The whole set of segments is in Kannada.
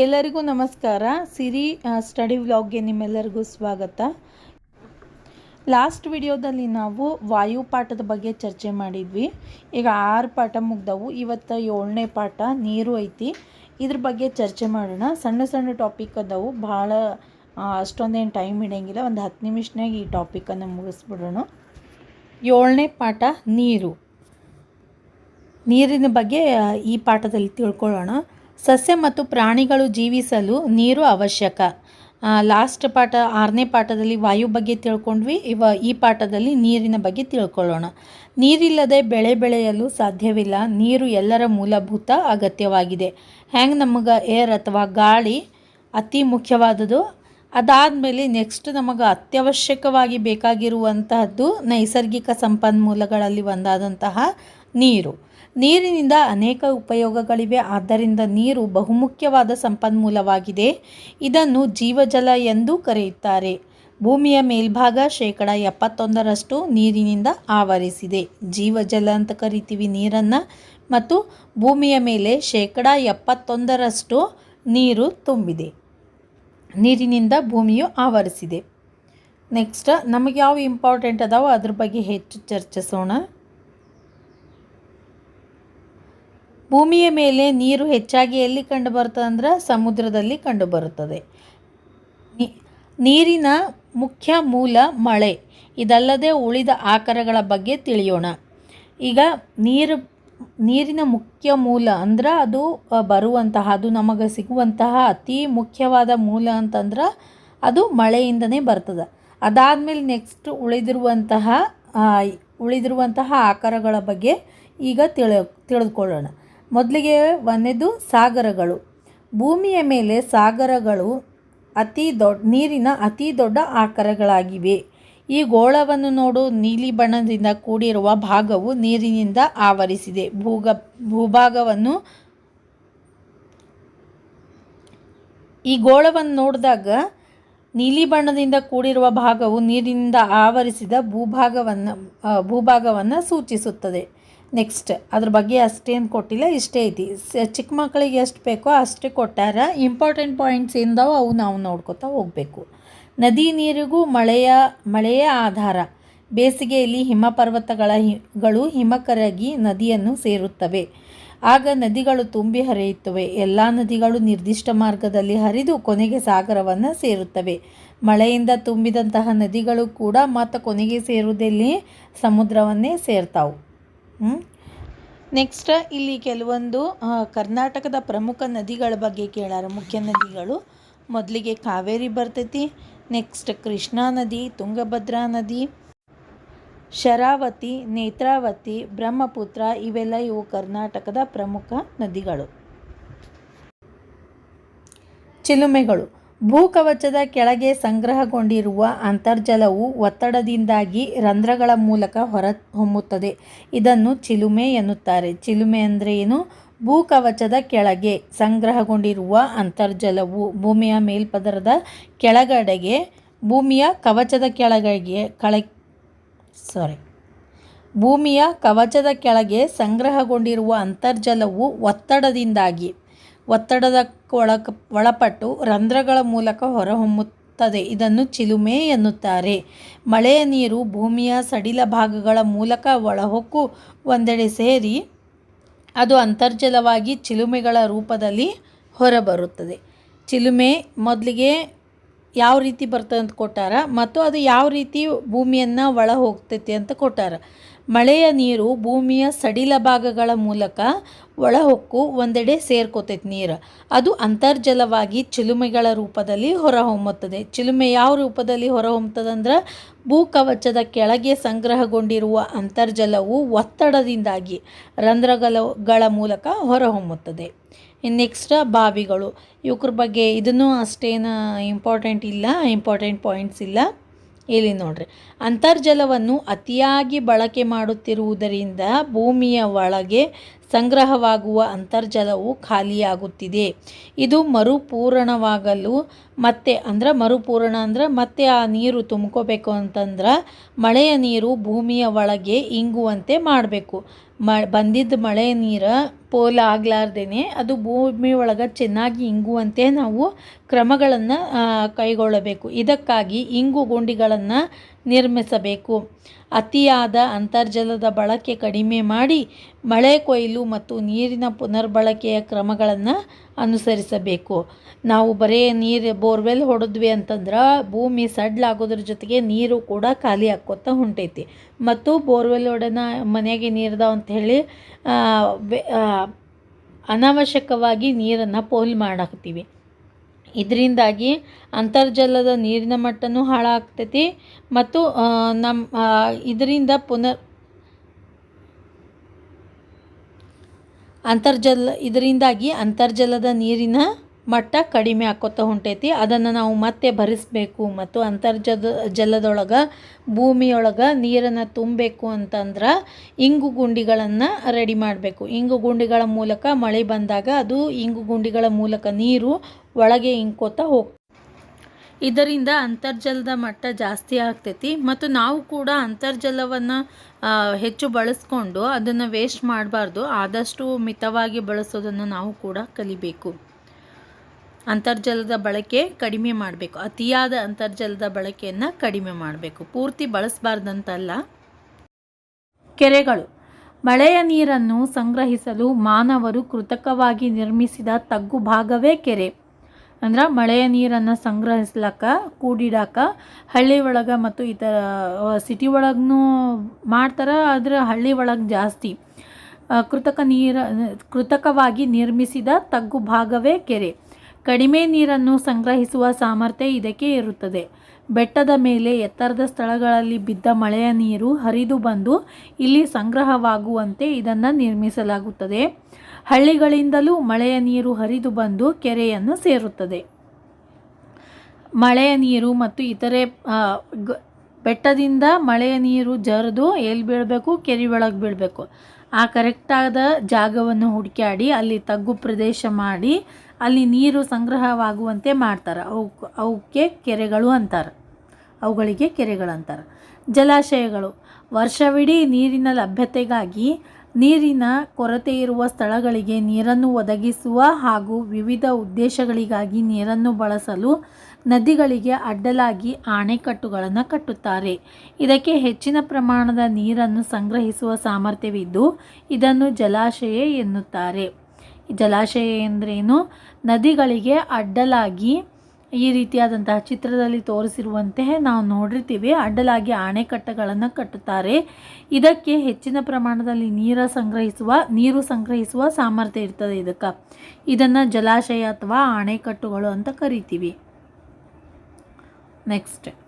ಎಲ್ಲರಿಗೂ ನಮಸ್ಕಾರ. ಸಿರಿ ಸ್ಟಡಿ ವ್ಲಾಗ್ಗೆ ನಿಮ್ಮೆಲ್ಲರಿಗೂ ಸ್ವಾಗತ. ಲಾಸ್ಟ್ ವಿಡಿಯೋದಲ್ಲಿ ನಾವು ವಾಯುಪಾಠದ ಬಗ್ಗೆ ಚರ್ಚೆ ಮಾಡಿದ್ವಿ. ಈಗ ಆರು ಪಾಠ ಮುಗ್ದವು. ಇವತ್ತು ಏಳನೇ ಪಾಠ ನೀರು ಐತಿ. ಇದ್ರ ಬಗ್ಗೆ ಚರ್ಚೆ ಮಾಡೋಣ. ಸಣ್ಣ ಸಣ್ಣ ಟಾಪಿಕ್ ಅದಾವು. ಭಾಳ ಅಷ್ಟೊಂದೇನು ಟೈಮ್ ಹಿಡಿಯಂಗಿಲ್ಲ. ಒಂದು ಹತ್ತು ನಿಮಿಷನಾಗ ಈ ಟಾಪಿಕನ್ನು ಮುಗಿಸ್ಬಿಡೋಣ. ಏಳನೇ ಪಾಠ ನೀರು. ನೀರಿನ ಬಗ್ಗೆ ಈ ಪಾಠದಲ್ಲಿ ತಿಳ್ಕೊಳ್ಳೋಣ. ಸಸ್ಯ ಮತ್ತು ಪ್ರಾಣಿಗಳು ಜೀವಿಸಲು ನೀರು ಅವಶ್ಯಕ. ಲಾಸ್ಟ್ ಪಾಠ, ಆರನೇ ಪಾಠದಲ್ಲಿ ವಾಯು ಬಗ್ಗೆ ತಿಳ್ಕೊಂಡ್ವಿ. ಇವ, ಈ ಪಾಠದಲ್ಲಿ ನೀರಿನ ಬಗ್ಗೆ ತಿಳ್ಕೊಳ್ಳೋಣ. ನೀರಿಲ್ಲದೆ ಬೆಳೆ ಬೆಳೆಯಲು ಸಾಧ್ಯವಿಲ್ಲ. ನೀರು ಎಲ್ಲರ ಮೂಲಭೂತ ಅಗತ್ಯವಾಗಿದೆ. ಹೆಂಗೆ ನಮಗೆ ಏರ್ ಅಥವಾ ಗಾಳಿ ಅತಿ ಮುಖ್ಯವಾದದ್ದು? ಅದಾದಮೇಲೆ ನೆಕ್ಸ್ಟ್ ನಮಗೆ ಅತ್ಯವಶ್ಯಕವಾಗಿ ಬೇಕಾಗಿರುವಂತಹದ್ದು ನೈಸರ್ಗಿಕ ಸಂಪನ್ಮೂಲಗಳಲ್ಲಿ ಒಂದಾದಂತಹ ನೀರು. ನೀರಿನಿಂದ ಅನೇಕ ಉಪಯೋಗಗಳಿವೆ. ಆದ್ದರಿಂದ ನೀರು ಬಹುಮುಖ್ಯವಾದ ಸಂಪನ್ಮೂಲವಾಗಿದೆ. ಇದನ್ನು ಜೀವಜಲ ಎಂದು ಕರೆಯುತ್ತಾರೆ. ಭೂಮಿಯ ಮೇಲ್ಭಾಗ ಶೇಕಡ ಎಪ್ಪತ್ತೊಂದರಷ್ಟು ನೀರಿನಿಂದ ಆವರಿಸಿದೆ. ಜೀವಜಲ ಅಂತ ಕರಿತೀವಿ ನೀರನ್ನು. ಮತ್ತು ಭೂಮಿಯ ಮೇಲೆ ಶೇಕಡ ಎಪ್ಪತ್ತೊಂದರಷ್ಟು ನೀರು ತುಂಬಿದೆ. ನೀರಿನಿಂದ ಭೂಮಿಯು ಆವರಿಸಿದೆ. ನೆಕ್ಸ್ಟ್, ನಮಗೆ ಯಾವ ಇಂಪಾರ್ಟೆಂಟ್ ಅದಾವೋ ಅದ್ರ ಬಗ್ಗೆ ಹೆಚ್ಚು ಚರ್ಚಿಸೋಣ. ಭೂಮಿಯ ಮೇಲೆ ನೀರು ಹೆಚ್ಚಾಗಿ ಎಲ್ಲಿ ಕಂಡುಬರುತ್ತದೆ ಅಂದ್ರೆ ಸಮುದ್ರದಲ್ಲಿ ಕಂಡುಬರುತ್ತದೆ ನೀರಿನ ಮುಖ್ಯ ಮೂಲ ಮಳೆ. ಇದಲ್ಲದೆ ಉಳಿದ ಆಕಾರಗಳ ಬಗ್ಗೆ ತಿಳಿಯೋಣ. ಈಗ ನೀರು, ನೀರಿನ ಮುಖ್ಯ ಮೂಲ ಅಂದ್ರೆ ಅದು ಬರುವಂತಹ, ಅದು ನಮಗೆ ಸಿಗುವಂತಹ ಅತಿ ಮುಖ್ಯವಾದ ಮೂಲ ಅಂತಂದ್ರೆ ಅದು ಮಳೆಯಿಂದನೇ ಬರ್ತದೆ. ಅದಾದಮೇಲೆ ನೆಕ್ಸ್ಟ್ ಉಳಿದಿರುವಂತಹ ಉಳಿದಿರುವಂತಹ ಆಕಾರಗಳ ಬಗ್ಗೆ ಈಗ ತಿಳಿ ತಿಳಿದುಕೊಳ್ಳೋಣ ಮೊದಲಿಗೆ ಒಂದನೇದು ಸಾಗರಗಳು. ಭೂಮಿಯ ಮೇಲೆ ಸಾಗರಗಳು ಅತಿ ದೊಡ್ಡ ನೀರಿನ ಅತಿ ದೊಡ್ಡ ಆಕಾರಗಳಾಗಿವೆ. ಈ ಗೋಳವನ್ನು ನೋಡು, ನೀಲಿ ಬಣ್ಣದಿಂದ ಕೂಡಿರುವ ಭಾಗವು ನೀರಿನಿಂದ ಆವರಿಸಿದೆ. ಭೂಗ, ಭೂಭಾಗವನ್ನು ಈ ಗೋಳವನ್ನು ನೋಡಿದಾಗ ನೀಲಿ ಬಣ್ಣದಿಂದ ಕೂಡಿರುವ ಭಾಗವು ನೀರಿನಿಂದ ಆವರಿಸಿದ ಭೂಭಾಗವನ್ನು ಭೂಭಾಗವನ್ನು ಸೂಚಿಸುತ್ತದೆ. ನೆಕ್ಸ್ಟ್ ಅದ್ರ ಬಗ್ಗೆ ಅಷ್ಟೇನು ಕೊಟ್ಟಿಲ್ಲ, ಇಷ್ಟೇ ಐತಿ. ಚಿಕ್ಕ ಮಕ್ಕಳಿಗೆ ಎಷ್ಟು ಬೇಕೋ ಅಷ್ಟೇ ಕೊಟ್ಟಾರ. ಇಂಪಾರ್ಟೆಂಟ್ ಪಾಯಿಂಟ್ಸ್ ಏನದಾವೋ ಅವು ನಾವು ನೋಡ್ಕೊತಾ ಹೋಗಬೇಕು. ನದಿ ನೀರಿಗೂ ಮಳೆಯ ಮಳೆಯ ಆಧಾರ. ಬೇಸಿಗೆಯಲ್ಲಿ ಹಿಮ ಪರ್ವತಗಳ ಗಳು ಹಿಮಕರಗಿ ನದಿಯನ್ನು ಸೇರುತ್ತವೆ. ಆಗ ನದಿಗಳು ತುಂಬಿ ಹರಿಯುತ್ತವೆ. ಎಲ್ಲ ನದಿಗಳು ನಿರ್ದಿಷ್ಟ ಮಾರ್ಗದಲ್ಲಿ ಹರಿದು ಕೊನೆಗೆ ಸಾಗರವನ್ನು ಸೇರುತ್ತವೆ. ಮಳೆಯಿಂದ ತುಂಬಿದಂತಹ ನದಿಗಳು ಕೂಡ ಮತ್ತು ಕೊನೆಗೆ ಸೇರುವುದಲ್ಲಿ ಸಮುದ್ರವನ್ನೇ ಸೇರ್ತಾವು. ನೆಕ್ಸ್ಟ್ ಇಲ್ಲಿ ಕೆಲವೊಂದು ಕರ್ನಾಟಕದ ಪ್ರಮುಖ ನದಿಗಳ ಬಗ್ಗೆ ಕೇಳಾರ. ಮುಖ್ಯ ನದಿಗಳು, ಮೊದಲಿಗೆ ಕಾವೇರಿ ಬರ್ತೈತಿ. ನೆಕ್ಸ್ಟ್ ಕೃಷ್ಣಾ ನದಿ, ತುಂಗಭದ್ರಾ ನದಿ, ಶರಾವತಿ, ನೇತ್ರಾವತಿ, ಬ್ರಹ್ಮಪುತ್ರ, ಇವೆಲ್ಲ ಇವು ಕರ್ನಾಟಕದ ಪ್ರಮುಖ ನದಿಗಳು. ಚಿಲುಮೆಗಳು. ಭೂಕವಚದ ಕೆಳಗೆ ಸಂಗ್ರಹಗೊಂಡಿರುವ ಅಂತರ್ಜಲವು ಒತ್ತಡದಿಂದಾಗಿ ರಂಧ್ರಗಳ ಮೂಲಕ ಹೊರ ಹೊಮ್ಮುತ್ತದೆ ಇದನ್ನು ಚಿಲುಮೆ ಎನ್ನುತ್ತಾರೆ. ಚಿಲುಮೆ ಅಂದರೆ ಏನು? ಭೂಕವಚದ ಕೆಳಗೆ ಸಂಗ್ರಹಗೊಂಡಿರುವ ಅಂತರ್ಜಲವು ಭೂಮಿಯ ಮೇಲ್ಪದರದ ಕೆಳಗಡೆಗೆ, ಭೂಮಿಯ ಕವಚದ ಕೆಳಗಡೆಗೆ ಕಳ ಸಾರಿ ಭೂಮಿಯ ಕವಚದ ಕೆಳಗೆ ಸಂಗ್ರಹಗೊಂಡಿರುವ ಅಂತರ್ಜಲವು ಒತ್ತಡದಿಂದಾಗಿ ಒತ್ತಡದ ಒಳಕ, ಒಳಪಟ್ಟು ರಂಧ್ರಗಳ ಮೂಲಕ ಹೊರಹೊಮ್ಮುತ್ತದೆ. ಇದನ್ನು ಚಿಲುಮೆ ಎನ್ನುತ್ತಾರೆ. ಮಳೆಯ ನೀರು ಭೂಮಿಯ ಸಡಿಲ ಭಾಗಗಳ ಮೂಲಕ ಒಳಹೊಕ್ಕು ಒಂದೆಡೆ ಸೇರಿ ಅದು ಅಂತರ್ಜಲವಾಗಿ ಚಿಲುಮೆಗಳ ರೂಪದಲ್ಲಿ ಹೊರಬರುತ್ತದೆ. ಚಿಲುಮೆ ಮೊದಲಿಗೆ ಯಾವ ರೀತಿ ಬರ್ತದೆ ಅಂತ ಕೊಟ್ಟಾರ? ಮತ್ತು ಅದು ಯಾವ ರೀತಿ ಭೂಮಿಯನ್ನು ಒಳ ಹೋಗ್ತೈತಿ ಅಂತ ಕೊಟ್ಟಾರ? ಮಳೆಯ ನೀರು ಭೂಮಿಯ ಸಡಿಲ ಭಾಗಗಳ ಮೂಲಕ ಒಳಹೊಕ್ಕು ಒಂದೆಡೆ ಸೇರ್ಕೋತೈತೆ ನೀರು. ಅದು ಅಂತರ್ಜಲವಾಗಿ ಚಿಲುಮೆಗಳ ರೂಪದಲ್ಲಿ ಹೊರಹೊಮ್ಮುತ್ತದೆ. ಚಿಲುಮೆ ಯಾವ ರೂಪದಲ್ಲಿ ಹೊರಹೊಮ್ಮುತ್ತದಂದ್ರೆ ಭೂಕವಚದ ಕೆಳಗೆ ಸಂಗ್ರಹಗೊಂಡಿರುವ ಅಂತರ್ಜಲವು ಒತ್ತಡದಿಂದಾಗಿ ರಂಧ್ರಗಳ ಮೂಲಕ ಹೊರಹೊಮ್ಮುತ್ತದೆ. ನೆಕ್ಸ್ಟ್ ಬಾವಿಗಳು. ಇವಕ್ರ ಬಗ್ಗೆ ಇದನ್ನು ಅಷ್ಟೇನು ಇಂಪಾರ್ಟೆಂಟ್ ಇಲ್ಲ ಇಂಪಾರ್ಟೆಂಟ್ ಪಾಯಿಂಟ್ಸ್ ಇಲ್ಲ. ಇಲ್ಲಿ ನೋಡ್ರಿ. ಅಂತರ್ಜಲವನ್ನು ಅತಿಯಾಗಿ ಬಳಕೆ ಮಾಡುತ್ತಿರುವುದರಿಂದ ಭೂಮಿಯ ಒಳಗೆ ಸಂಗ್ರಹವಾಗುವ ಅಂತರ್ಜಲವು ಖಾಲಿಯಾಗುತ್ತಿದೆ. ಇದು ಮರುಪೂರಣವಾಗಲು ಮತ್ತೆ ಅಂದ್ರೆ ಮರುಪೂರಣ ಅಂದ್ರೆ ಮತ್ತೆ ಆ ನೀರು ತುಂಬ್ಕೋಬೇಕು ಅಂತಂದ್ರೆ ಮಳೆಯ ನೀರು ಭೂಮಿಯ ಒಳಗೆ ಇಂಗುವಂತೆ ಮಾಡಬೇಕು. ಮ, ಬಂದಿದ್ದ ಮಳೆ ನೀರು ಪೋಲ್ ಆಗಲಾರ್ದೇ ಅದು ಭೂಮಿ ಒಳಗೆ ಚೆನ್ನಾಗಿ ಇಂಗುವಂತೆ ನಾವು ಕ್ರಮಗಳನ್ನು ಕೈಗೊಳ್ಳಬೇಕು. ಇದಕ್ಕಾಗಿ ಇಂಗು ಗುಂಡಿಗಳನ್ನು ನಿರ್ಮಿಸಬೇಕು. ಅತಿಯಾದ ಅಂತರ್ಜಲದ ಬಳಕೆ ಕಡಿಮೆ ಮಾಡಿ ಮಳೆ ಕೊಯ್ಲು ಮತ್ತು ನೀರಿನ ಪುನರ್ಬಳಕೆಯ ಕ್ರಮಗಳನ್ನು ಅನುಸರಿಸಬೇಕು. ನಾವು ಬರೀ ನೀರು ಬೋರ್ವೆಲ್ ಹೊಡೆದ್ವಿ ಅಂತಂದ್ರೆ ಭೂಮಿ ಸಡ್ಲಾಗೋದ್ರ ಜೊತೆಗೆ ನೀರು ಕೂಡ ಖಾಲಿ ಆಕ್ಕೋತ ಹೊಂಟೈತಿ. ಮತ್ತು ಬೋರ್ವೆಲ್ ಒಡನ ಮನೆಗೆ ನೀರ್ದಾವ ಅಂತ ಹೇಳಿ ಅನಾವಶ್ಯಕವಾಗಿ ನೀರನ್ನು ಪೋಲ್ ಮಾಡಾಕ್ತೀವಿ. ಇದರಿಂದಾಗಿ ಅಂತರ್ಜಲದ ನೀರಿನ ಮಟ್ಟನೂ ಹಾಳಾಗ್ತೈತಿ. ಮತ್ತು ನಮ್ಮ ಇದರಿಂದ ಪುನರ್ ಅಂತರ್ಜಲ, ಇದರಿಂದಾಗಿ ಅಂತರ್ಜಲದ ನೀರಿನ ಮಟ್ಟ ಕಡಿಮೆ ಆಕೋತ ಹೊಂಟೈತಿ. ಅದನ್ನು ನಾವು ಮತ್ತೆ ಭರಿಸಬೇಕು ಮತ್ತು ಅಂತರ್ಜದ, ಜಲದೊಳಗೆ, ಭೂಮಿಯೊಳಗೆ ನೀರನ್ನು ತುಂಬಬೇಕು ಅಂತಂದ್ರೆ ಇಂಗು ಗುಂಡಿಗಳನ್ನು ರೆಡಿ ಮಾಡಬೇಕು. ಇಂಗು ಗುಂಡಿಗಳ ಮೂಲಕ ಮಳೆ ಬಂದಾಗ ಅದು ಇಂಗು ಗುಂಡಿಗಳ ಮೂಲಕ ನೀರು ಒಳಗೆ ಇಂಕೋತ ಹೋಗ್ ಇದರಿಂದ ಅಂತರ್ಜಲದ ಮಟ್ಟ ಜಾಸ್ತಿ ಆಗ್ತೈತಿ ಮತ್ತು ನಾವು ಕೂಡ ಅಂತರ್ಜಲವನ್ನು ಹೆಚ್ಚು ಬಳಸ್ಕೊಂಡು ಅದನ್ನು ವೇಸ್ಟ್ ಮಾಡಬಾರ್ದು. ಆದಷ್ಟು ಮಿತವಾಗಿ ಬಳಸೋದನ್ನು ನಾವು ಕೂಡ ಕಲಿಬೇಕು. ಅಂತರ್ಜಲದ ಬಳಕೆ ಕಡಿಮೆ ಮಾಡಬೇಕು. ಅತಿಯಾದ ಅಂತರ್ಜಲದ ಬಳಕೆಯನ್ನು ಕಡಿಮೆ ಮಾಡಬೇಕು. ಪೂರ್ತಿ ಬಳಸಬಾರ್ದಂತಲ್ಲ. ಕೆರೆಗಳು. ಮಳೆಯ ನೀರನ್ನು ಸಂಗ್ರಹಿಸಲು ಮಾನವರು ಕೃತಕವಾಗಿ ನಿರ್ಮಿಸಿದ ತಗ್ಗು ಭಾಗವೇ ಕೆರೆ. ಅಂದ್ರೆ ಮಳೆಯ ನೀರನ್ನು ಸಂಗ್ರಹಿಸ್ಲಕ್ಕ, ಕೂಡಿಡಾಕ, ಹಳ್ಳಿ ಒಳಗೆ ಮತ್ತು ಇತರ ಸಿಟಿ ಒಳಗೂ ಮಾಡ್ತಾರೆ, ಆದರೆ ಹಳ್ಳಿ ಒಳಗೆ ಜಾಸ್ತಿ. ಕೃತಕ ನೀರ, ಕೃತಕವಾಗಿ ನಿರ್ಮಿಸಿದ ತಗ್ಗು ಭಾಗವೇ ಕೆರೆ. ಕಡಿಮೆ ನೀರನ್ನು ಸಂಗ್ರಹಿಸುವ ಸಾಮರ್ಥ್ಯ ಇದಕ್ಕೆ ಇರುತ್ತದೆ. ಬೆಟ್ಟದ ಮೇಲೆ ಎತ್ತರದ ಸ್ಥಳಗಳಲ್ಲಿ ಬಿದ್ದ ಮಳೆಯ ನೀರು ಹರಿದು ಬಂದು ಇಲ್ಲಿ ಸಂಗ್ರಹವಾಗುವಂತೆ ಇದನ್ನು ನಿರ್ಮಿಸಲಾಗುತ್ತದೆ. ಹಳ್ಳಿಗಳಿಂದಲೂ ಮಳೆಯ ನೀರು ಹರಿದು ಬಂದು ಕೆರೆಯನ್ನು ಸೇರುತ್ತದೆ. ಮಳೆಯ ನೀರು ಮತ್ತು ಇತರೆ ಬೆಟ್ಟದಿಂದ ಮಳೆಯ ನೀರು ಜರಿದು ಎಲ್ಲಿ ಬೀಳಬೇಕು? ಕೆರೆ ಒಳಗೆ ಬೀಳಬೇಕು. ಆ ಕರೆಕ್ಟಾದ ಜಾಗವನ್ನು ಹುಡುಕಾಡಿ ಅಲ್ಲಿ ತಗ್ಗು ಪ್ರದೇಶ ಮಾಡಿ ಅಲ್ಲಿ ನೀರು ಸಂಗ್ರಹವಾಗುವಂತೆ ಮಾಡ್ತಾರೆ. ಅವು ಅವಕ್ಕೆ ಕೆರೆಗಳು ಅಂತಾರೆ. ಅವುಗಳಿಗೆ ಕೆರೆಗಳು ಅಂತಾರೆ ಜಲಾಶಯಗಳು. ವರ್ಷವಿಡೀ ನೀರಿನ ಲಭ್ಯತೆಗಾಗಿ ನೀರಿನ ಕೊರತೆ ಇರುವ ಸ್ಥಳಗಳಿಗೆ ನೀರನ್ನು ಒದಗಿಸುವ ಹಾಗೂ ವಿವಿಧ ಉದ್ದೇಶಗಳಿಗಾಗಿ ನೀರನ್ನು ಬಳಸಲು ನದಿಗಳಿಗೆ ಅಡ್ಡಲಾಗಿ ಅಣೆಕಟ್ಟುಗಳನ್ನು ಕಟ್ಟುತ್ತಾರೆ. ಇದಕ್ಕೆ ಹೆಚ್ಚಿನ ಪ್ರಮಾಣದ ನೀರನ್ನು ಸಂಗ್ರಹಿಸುವ ಸಾಮರ್ಥ್ಯವಿದ್ದು, ಇದನ್ನು ಜಲಾಶಯ ಎನ್ನುತ್ತಾರೆ. ಜಲಾಶಯ ಎಂದ್ರೇನು? ನದಿಗಳಿಗೆ ಅಡ್ಡಲಾಗಿ ಈ ರೀತಿಯಾದಂತಹ ಚಿತ್ರದಲ್ಲಿ ತೋರಿಸಿರುವಂತೆ ನಾವು ನೋಡಿರ್ತೀವಿ, ಅಡ್ಡಲಾಗಿ ಅಣೆಕಟ್ಟೆಗಳನ್ನು ಕಟ್ಟುತ್ತಾರೆ. ಇದಕ್ಕೆ ಹೆಚ್ಚಿನ ಪ್ರಮಾಣದಲ್ಲಿ ನೀರ ಸಂಗ್ರಹಿಸುವ, ನೀರು ಸಂಗ್ರಹಿಸುವ ಸಾಮರ್ಥ್ಯ ಇರ್ತದೆ ಇದಕ್ಕೆ. ಇದನ್ನು ಜಲಾಶಯ ಅಥವಾ ಅಣೆಕಟ್ಟುಗಳು ಅಂತ ಕರಿತೀವಿ. ನೆಕ್ಸ್ಟ್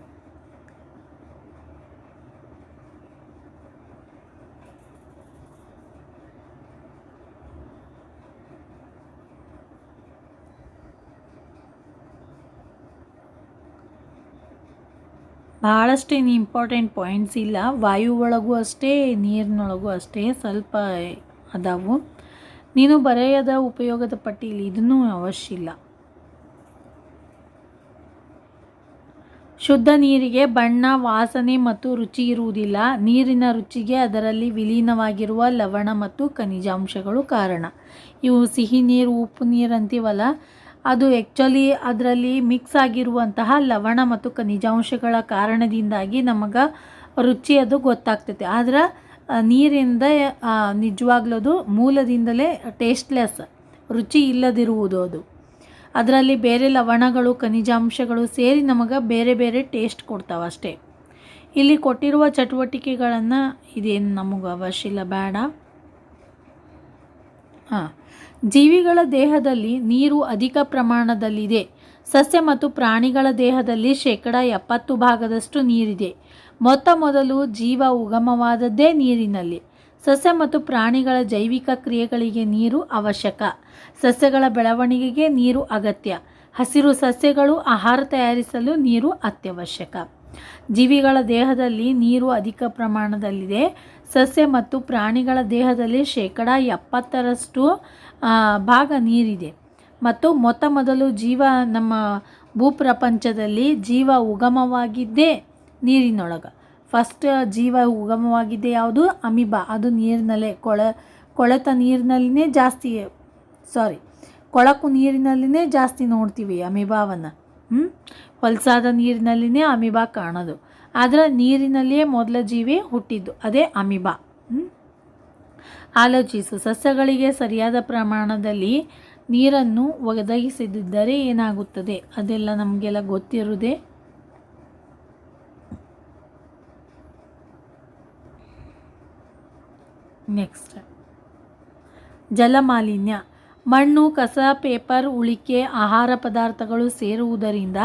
ಭಾಳಷ್ಟೇನು ಇಂಪಾರ್ಟೆಂಟ್ ಪಾಯಿಂಟ್ಸ್ ಇಲ್ಲ. ವಾಯು ಒಳಗೂ ಅಷ್ಟೇ, ನೀರಿನೊಳಗೂ ಅಷ್ಟೇ ಸ್ವಲ್ಪ ಅದಾವು. ನೀನು ಬರೆಯದ ಉಪಯೋಗದ ಪಟ್ಟಿಯಲ್ಲಿ ಇದನ್ನು ಅವಶ್ಯ ಇಲ್ಲ. ಶುದ್ಧ ನೀರಿಗೆ ಬಣ್ಣ, ವಾಸನೆ ಮತ್ತು ರುಚಿ ಇರುವುದಿಲ್ಲ. ನೀರಿನ ರುಚಿಗೆ ಅದರಲ್ಲಿ ವಿಲೀನವಾಗಿರುವ ಲವಣ ಮತ್ತು ಖನಿಜಾಂಶಗಳು ಕಾರಣ. ಇವು ಸಿಹಿ ನೀರು, ಉಪ್ಪು ನೀರು ಅಂತೀವಲ್ಲ ಅದು ಆ್ಯಕ್ಚುಲಿ ಅದರಲ್ಲಿ ಮಿಕ್ಸ್ ಆಗಿರುವಂತಹ ಲವಣ ಮತ್ತು ಖನಿಜಾಂಶಗಳ ಕಾರಣದಿಂದಾಗಿ ನಮಗೆ ರುಚಿ ಅದು ಗೊತ್ತಾಗ್ತೈತೆ. ಆದ್ರೆ ನೀರಿಂದ ಅದು ಮೂಲದಿಂದಲೇ ಟೇಸ್ಟ್ಲೆಸ್ ರುಚಿ ಇಲ್ಲದಿರುವುದು ಅದು. ಅದರಲ್ಲಿ ಬೇರೆ ಲವಣಗಳು, ಖನಿಜಾಂಶಗಳು ಸೇರಿ ನಮಗೆ ಬೇರೆ ಬೇರೆ ಟೇಸ್ಟ್ ಕೊಡ್ತಾವೆ ಅಷ್ಟೇ. ಇಲ್ಲಿ ಕೊಟ್ಟಿರುವ ಚಟುವಟಿಕೆಗಳನ್ನು ಇದೇನು ನಮಗೆ ಅವಶ್ಯ ಇಲ್ಲ, ಬೇಡ. ಹಾಂ. ಜೀವಿಗಳ ದೇಹದಲ್ಲಿ ನೀರು ಅಧಿಕ ಪ್ರಮಾಣದಲ್ಲಿದೆ. ಸಸ್ಯ ಮತ್ತು ಪ್ರಾಣಿಗಳ ದೇಹದಲ್ಲಿ ಶೇಕಡ ಎಪ್ಪತ್ತು ಭಾಗದಷ್ಟು ನೀರಿದೆ. ಮೊತ್ತ ಮೊದಲು ಜೀವ ಉಗಮವಾದದ್ದೇ ನೀರಿನಲ್ಲಿ. ಸಸ್ಯ ಮತ್ತು ಪ್ರಾಣಿಗಳ ಜೈವಿಕ ಕ್ರಿಯೆಗಳಿಗೆ ನೀರು ಅವಶ್ಯಕ. ಸಸ್ಯಗಳ ಬೆಳವಣಿಗೆಗೆ ನೀರು ಅಗತ್ಯ. ಹಸಿರು ಸಸ್ಯಗಳು ಆಹಾರ ತಯಾರಿಸಲು ನೀರು ಅತ್ಯವಶ್ಯಕ. ಜೀವಿಗಳ ದೇಹದಲ್ಲಿ ನೀರು ಅಧಿಕ ಪ್ರಮಾಣದಲ್ಲಿದೆ. ಸಸ್ಯ ಮತ್ತು ಪ್ರಾಣಿಗಳ ದೇಹದಲ್ಲಿ ಶೇಕಡ ಎಪ್ಪತ್ತರಷ್ಟು ಭಾಗ ನೀರಿದೆ. ಮತ್ತು ಮೊತ್ತ ಮೊದಲು ಜೀವ, ನಮ್ಮ ಭೂಪ್ರಪಂಚದಲ್ಲಿ ಜೀವ ಉಗಮವಾಗಿದ್ದೇ ನೀರಿನೊಳಗೆ. ಫಸ್ಟ್ ಜೀವ ಉಗಮವಾಗಿದ್ದೆ ಯಾವುದು? ಅಮಿಬಾ. ಅದು ನೀರಿನಲ್ಲೇ, ಕೊಳ, ಕೊಳೆತ ನೀರಿನಲ್ಲಿನೇ ಜಾಸ್ತಿ, ಸಾರಿ, ಕೊಳಕು ನೀರಿನಲ್ಲಿನೇ ಜಾಸ್ತಿ ನೋಡ್ತೀವಿ ಅಮಿಬಾವನ್ನು. ಹ್ಞೂ ಹೊಲಸಾದ ನೀರಿನಲ್ಲಿನೇ ಅಮಿಬಾ ಕಾಣೋದು. ನೀರಿನಲ್ಲಿಯೇ ಮೊದಲ ಜೀವಿ ಹುಟ್ಟಿದ್ದು. ಅದೇ ಅಮಿಬಾ. ಆಲೋಚಿಸು. ಸಸ್ಯಗಳಿಗೆ ಸರಿಯಾದ ಪ್ರಮಾಣದಲ್ಲಿ ನೀರನ್ನು ಒದಗಿಸದಿದ್ದರೆ ಏನಾಗುತ್ತದೆ? ಅದೆಲ್ಲ ನಮಗೆಲ್ಲ ಗೊತ್ತಿರುವುದೇ? ನೆಕ್ಸ್ಟ್ ಜಲಮಾಲಿನ್ಯ. ಮಣ್ಣು, ಕಸ, ಪೇಪರ್, ಉಳಿಕೆ, ಆಹಾರ ಪದಾರ್ಥಗಳು ಸೇರುವುದರಿಂದ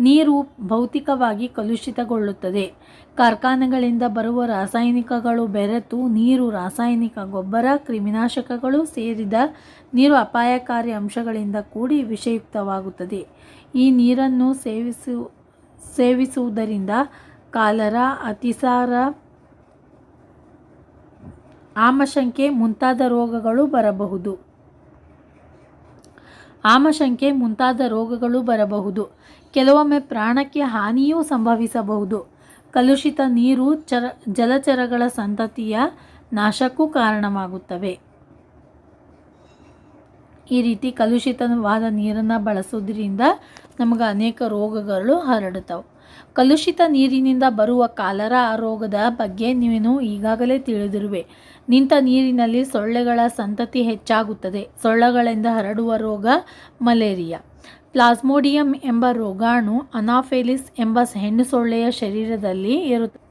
ನೀರು ಭೌತಿಕವಾಗಿ ಕಲುಷಿತಗೊಳ್ಳುತ್ತದೆ. ಕಾರ್ಖಾನೆಗಳಿಂದ ಬರುವ ರಾಸಾಯನಿಕಗಳು ಬೆರೆತು ನೀರು, ರಾಸಾಯನಿಕ ಗೊಬ್ಬರ, ಕ್ರಿಮಿನಾಶಕಗಳು ಸೇರಿದ ನೀರು ಅಪಾಯಕಾರಿ ಅಂಶಗಳಿಂದ ಕೂಡಿ ವಿಷಯುಕ್ತವಾಗುತ್ತದೆ. ಈ ನೀರನ್ನು ಸೇವಿಸು, ಸೇವಿಸುವುದರಿಂದ ಕಾಲರ ಅತಿಸಾರ, ಆಮಶಂಕೆ ಮುಂತಾದ ರೋಗಗಳು ಬರಬಹುದು. ಆಮಶಂಕೆ ಮುಂತಾದ ರೋಗಗಳು ಬರಬಹುದು. ಕೆಲವೊಮ್ಮೆ ಪ್ರಾಣಕ್ಕೆ ಹಾನಿಯೂ ಸಂಭವಿಸಬಹುದು. ಕಲುಷಿತ ನೀರು, ಚರ, ಜಲಚರಗಳ ಸಂತತಿಯ ನಾಶಕ್ಕೂ ಕಾರಣವಾಗುತ್ತವೆ. ಈ ರೀತಿ ಕಲುಷಿತವಾದ ನೀರನ್ನು ಬಳಸೋದ್ರಿಂದ ನಮಗೆ ಅನೇಕ ರೋಗಗಳು ಹರಡುತ್ತವೆ. ಕಲುಷಿತ ನೀರಿನಿಂದ ಬರುವ ಕಾಲರ ರೋಗದ ಬಗ್ಗೆ ನೀನು ಈಗಾಗಲೇ ತಿಳಿದಿರುವೆ. ನಿಂತ ನೀರಿನಲ್ಲಿ ಸೊಳ್ಳೆಗಳ ಸಂತತಿ ಹೆಚ್ಚಾಗುತ್ತದೆ. ಸೊಳ್ಳೆಗಳಿಂದ ಹರಡುವ ರೋಗ ಮಲೇರಿಯಾ. ಪ್ಲಾಸ್ಮೋಡಿಯಂ ಎಂಬ ರೋಗಾಣು ಅನಾಫೆಲಿಸ್ ಎಂಬ ಹೆಣ್ಣು ಸೊಳ್ಳೆಯ ಶರೀರದಲ್ಲಿ ಇರುತ್ತದೆ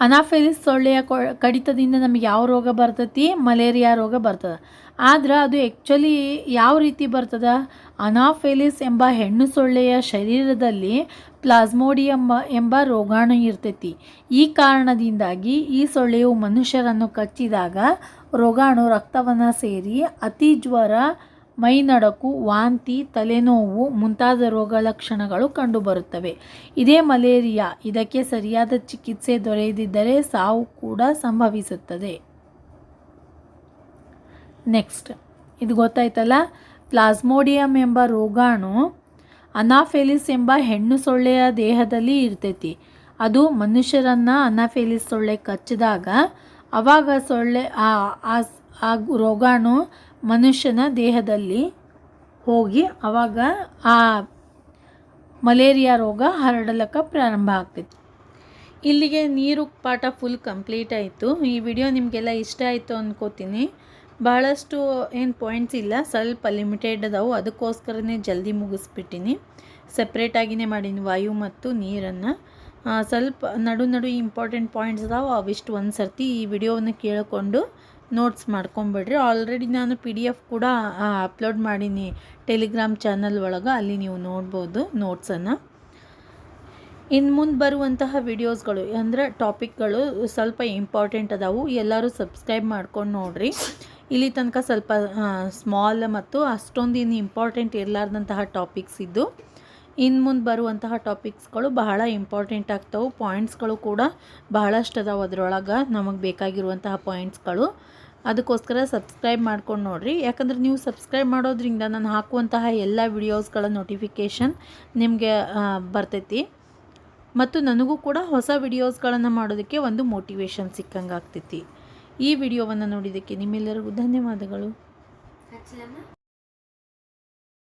ಅನಾಫೆಲಿಸ್ ಸೊಳ್ಳೆಯ ಕಡಿತದಿಂದ ನಮಗೆ ಯಾವ ರೋಗ ಬರ್ತತಿ? ಮಲೇರಿಯಾ ರೋಗ ಬರ್ತದೆ. ಆದ್ರೆ ಅದು ಆ್ಯಕ್ಚುಲಿ ಯಾವ ರೀತಿ ಬರ್ತದ? ಅನಾಫೆಲಿಸ್ ಎಂಬ ಹೆಣ್ಣು ಸೊಳ್ಳೆಯ ಶರೀರದಲ್ಲಿ ಪ್ಲಾಸ್ಮೋಡಿಯಂ ಎಂಬ ರೋಗಾಣು ಇರ್ತೈತಿ. ಈ ಕಾರಣದಿಂದಾಗಿ ಈ ಸೊಳ್ಳೆಯು ಮನುಷ್ಯರನ್ನು ಕಚ್ಚಿದಾಗ ರೋಗಾಣು ರಕ್ತವನ್ನು ಸೇರಿ ಅತಿ ಜ್ವರ ಮೈನಡಕು ವಾಂತಿ, ತಲೆನೋವು ಮುಂತಾದ ರೋಗ ಲಕ್ಷಣಗಳು ಕಂಡುಬರುತ್ತವೆ. ಇದೇ ಮಲೇರಿಯಾ ಇದಕ್ಕೆ ಸರಿಯಾದ ಚಿಕಿತ್ಸೆ ದೊರೆಯದಿದ್ದರೆ ಸಾವು ಕೂಡ ಸಂಭವಿಸುತ್ತದೆ. ನೆಕ್ಸ್ಟ್, ಇದು ಗೊತ್ತಾಯ್ತಲ್ಲ? ಪ್ಲಾಸ್ಮೋಡಿಯಂ ಎಂಬ ರೋಗಾಣು ಅನಾಫೆಲಿಸ್ ಎಂಬ ಹೆಣ್ಣು ಸೊಳ್ಳೆಯ ದೇಹದಲ್ಲಿ ಇರ್ತೈತಿ. ಅದು ಮನುಷ್ಯರನ್ನು ಅನಾಫೆಲಿಸ್ ಸೊಳ್ಳೆ ಕಚ್ಚಿದಾಗ ಅವಾಗ ಸೊಳ್ಳೆ ಆ ರೋಗಾಣು ಮನುಷ್ಯನ ದೇಹದಲ್ಲಿ ಹೋಗಿ ಅವಾಗ ಆ ಮಲೇರಿಯಾ ರೋಗ ಹರಡಲಕ್ಕೆ ಪ್ರಾರಂಭ ಆಗ್ತೈತಿ ಇಲ್ಲಿಗೆ ನೀರು ಪಾಠ ಫುಲ್ ಕಂಪ್ಲೀಟ್ ಆಯಿತು. ಈ ವಿಡಿಯೋ ನಿಮಗೆಲ್ಲ ಇಷ್ಟ ಆಯಿತು ಅಂದ್ಕೋತೀನಿ ಭಾಳಷ್ಟು ಏನು ಪಾಯಿಂಟ್ಸ್ ಇಲ್ಲ. ಸ್ವಲ್ಪ ಲಿಮಿಟೆಡ್ ಅದಾವು. ಅದಕ್ಕೋಸ್ಕರನೇ ಜಲ್ದಿ ಮುಗಿಸ್ಬಿಟ್ಟಿನಿ. ಸಪ್ರೇಟಾಗಿಯೇ ಮಾಡೀನಿ ವಾಯು ಮತ್ತು ನೀರನ್ನು. ಸ್ವಲ್ಪ ನಡು ನಡು ಇಂಪಾರ್ಟೆಂಟ್ ಪಾಯಿಂಟ್ಸ್ ಅದಾವೆ. ಅವಿಷ್ಟು ಒಂದು ಸರ್ತಿ ಈ ವಿಡಿಯೋವನ್ನು ಕೇಳಿಕೊಂಡು ನೋಟ್ಸ್ ಮಾಡ್ಕೊಂಬಿಡ್ರಿ. ಆಲ್ರೆಡಿ ನಾನು ಪಿ ಡಿ ಎಫ್ ಕೂಡ ಅಪ್ಲೋಡ್ ಮಾಡೀನಿ ಟೆಲಿಗ್ರಾಮ್ ಚಾನಲ್ ಒಳಗೆ. ಅಲ್ಲಿ ನೀವು ನೋಡ್ಬೋದು ನೋಟ್ಸನ್ನು ಇನ್ನು ಮುಂದೆ ಬರುವಂತಹ ವಿಡಿಯೋಸ್ಗಳು ಅಂದರೆ ಟಾಪಿಕ್ಗಳು ಸ್ವಲ್ಪ ಇಂಪಾರ್ಟೆಂಟ್ ಅದಾವು. ಎಲ್ಲರೂ ಸಬ್ಸ್ಕ್ರೈಬ್ ಮಾಡ್ಕೊಂಡು ನೋಡಿರಿ. ಇಲ್ಲಿ ತನಕ ಸ್ವಲ್ಪ ಸ್ಮಾಲ್ ಮತ್ತು ಅಷ್ಟೊಂದು ಏನು ಇಂಪಾರ್ಟೆಂಟ್ ಇರಲಾರ್ದಂತಹ ಟಾಪಿಕ್ಸ್ ಇದ್ದು. ಇನ್ನು ಮುಂದೆ ಬರುವಂತಹ ಟಾಪಿಕ್ಸ್ಗಳು ಬಹಳ ಇಂಪಾರ್ಟೆಂಟ್ ಆಗ್ತವೆ. ಪಾಯಿಂಟ್ಸ್ಗಳು ಕೂಡ ಬಹಳಷ್ಟು ಅದಾವೆ ಅದರೊಳಗೆ. ನಮಗೆ ಬೇಕಾಗಿರುವಂತಹ ಪಾಯಿಂಟ್ಸ್ಗಳು ಅದಕ್ಕೋಸ್ಕರ ಸಬ್ಸ್ಕ್ರೈಬ್ ಮಾಡ್ಕೊಂಡು ನೋಡಿರಿ. ಯಾಕಂದ್ರೆ ನೀವು ಸಬ್ಸ್ಕ್ರೈಬ್ ಮಾಡೋದ್ರಿಂದ ನಾನು ಹಾಕುವಂತಹ ಎಲ್ಲ ವಿಡಿಯೋಸ್ಗಳ ನೋಟಿಫಿಕೇಷನ್ ನಿಮಗೆ ಬರ್ತೈತಿ. ಮತ್ತು ನನಗೂ ಕೂಡ ಹೊಸ ವಿಡಿಯೋಸ್ಗಳನ್ನು ಮಾಡೋದಕ್ಕೆ ಒಂದು ಮೋಟಿವೇಶನ್ ಸಿಕ್ಕಂಗೆ ಆಗ್ತೈತಿ. ಈ ವಿಡಿಯೋವನ್ನು ನೋಡಿದ್ದಕ್ಕೆ ನಿಮ್ಮೆಲ್ಲರಿಗೂ ಧನ್ಯವಾದಗಳು.